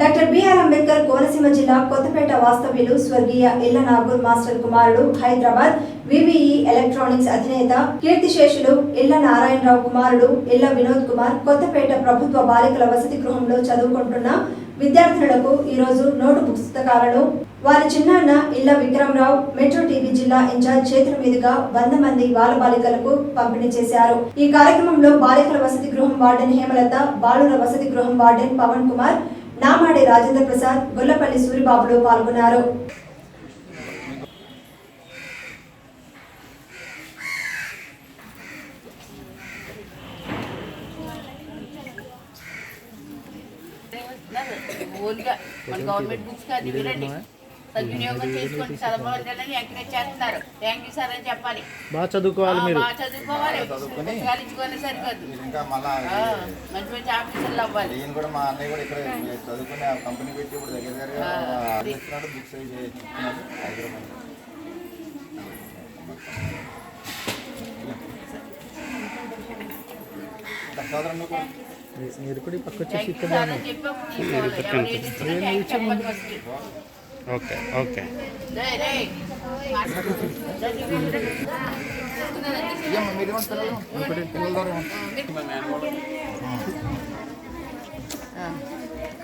Doctor BR Ambedkar Konaseema జిల్లా కొత్తపేట వాస్తవ్యులు స్వర్గీయ ఇళ్ళ నాగూర్ మాస్టర్ కుమారుడు హైదరాబాద్ వివిఈ ఎలక్ట్రానిక్స్ అధినేత కీర్తిశేషులు ఇళ్ళ నారాయణరావు కుమారుడు ఇళ్ళ వినోద్ కుమార్ కొత్తపేట ప్రభుత్వ బాలికల వసతి గృహంలో చదువుకుంటున్న విద్యార్థులకు ఈరోజు నోటు పుస్తకాలను వారి చిన్నాన్న ఇళ్ళ విక్రమరావు మెట్రో టీవీ జిల్లా ఇన్ఛార్జ్ చేతుల మీదుగా వంద మంది బాలబాలికలకు పంపిణీ చేశారు. ఈ కార్యక్రమంలో బాలికల వసతి గృహం వార్డెన్ హేమలత బాలుర వసతి గృహం వార్డెన్ పవన్ కుమార్ రాజేంద్ర ప్రసాద్ గొల్లపల్లి సూరిబాబులు పాల్గొన్నారు. ఓన్గా మన గవర్నమెంట్ బుక్స్ వినండి సద్వినియోగం చేసుకొని చదవవద్దని ఎంకరేజ్ చేస్తున్నారు. థ్యాంక్ యూ సార్ అని చెప్పాలి. బాగా చదువుకోవాలి మీరు. బాగా చదువుకోవాలి. పుస్తకాలు ఇచ్చుకోవాలి సరిపోదు. ఇంకా మళ్ళా ఆ, మంచి మంచి ఆఫీసర్లు అవ్వాలి. ఈయన కూడా మా అన్నయ్య కూడా ఇక్కడ చదువుకుని ఆ కంపెనీ పెట్టి ఇప్పుడు దగ్గర దగ్గర బుక్స్ హైదరాబాద్. మీరు కూడా పక్క వచ్చేసి ఇక్కడ ఫస్ట్ ఓకే ఓకే.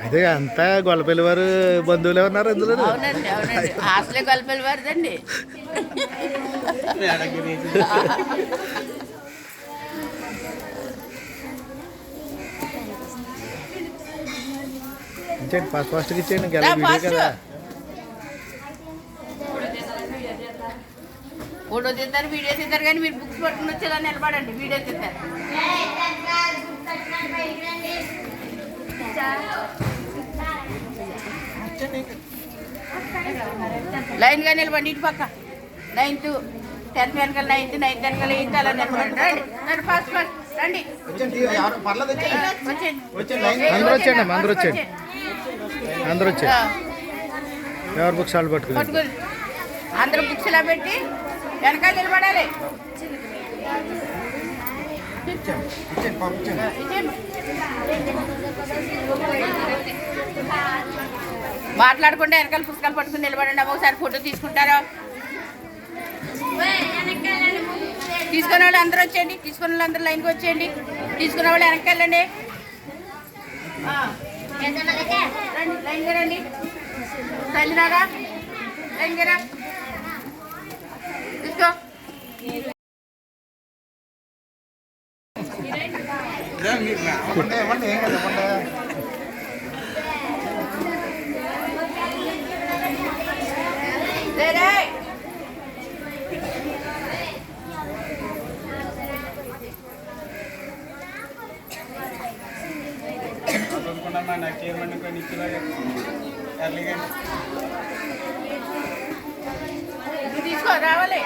అదే అంతా గొల్లపల్లి వారు బంధువులే ఉన్నారు అందులో అవునండి అవునండి హాస్టల్ కలిపి వారిదండి ఇచ్చేయండి ఫస్ట్ ఫస్ట్కి ఇచ్చేయండి ఫాస్ట్. కదా ఫోటో తీస్తారు వీడియో తీస్తారు కానీ మీరు బుక్స్ పట్టుకుని వచ్చేలా నిలబడండి వీడియో తీస్తారు లైన్గా నిలబండి ఇటు పక్క. నైన్త్ టెన్త్ వెనకాల నైన్త్ నైన్త్ వెనకాల ఎయిత్ అలా నిలబడండి. రండి రండి ఫాస్ట్ ఫాస్ట్. రండి. వచ్చేయండి వచ్చేయండి. వచ్చేయండి. వచ్చేయండి అందరూ వచ్చేయండి అందరూ వచ్చేయండి. అందరూ వచ్చారు ఆ. ఎవరు బుక్స్ వాళ్ళు పట్టుకొని. అందరూ బుక్స్ ఇలా పెట్టి వెనకాల నిలబడాలి. మాట్లాడుకుంటే మాట్లాడకుండా వెనకాల పుస్తకాలు పట్టుకుని నిలబడండి. అమ్మ ఒకసారి ఫోటో తీసుకుంటారా? తీసుకున్న వాళ్ళు అందరూ వచ్చేయండి. తీసుకున్న వాళ్ళు అందరూ లైన్కి వచ్చేయండి. తీసుకున్న వాళ్ళు వెనక్కి వెళ్ళండి. రండి లైన్గా రండి. తల్లినారా లైన్గా రా తీసుకో ఇవ్వండి ఇవ్వండి ఏం కదా ఇవ్వండి రే రే చదువుకున్నామా నాకు చైర్మన్ కొన్ని ఇచ్చిలాగా ఎర్లీగా నువ్వు తీసుకో రావాలి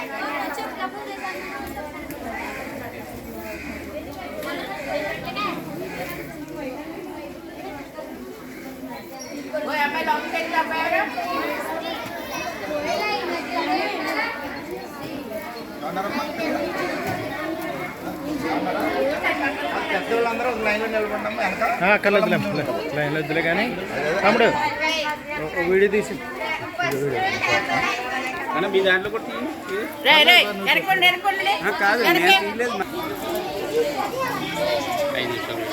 అమ్మాయి లోపలికి వెళ్ళి అబ్బాయి లైన్లో వద్దులే కానీ. తమ్ముడు వీడియో మీ దాంట్లో కూడా కాదు ఐదు నిమిషాలు.